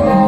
Oh,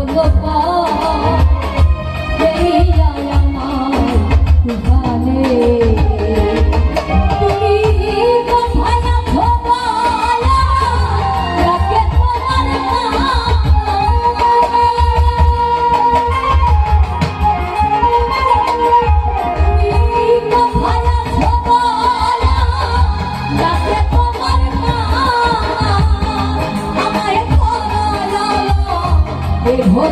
এই ভোর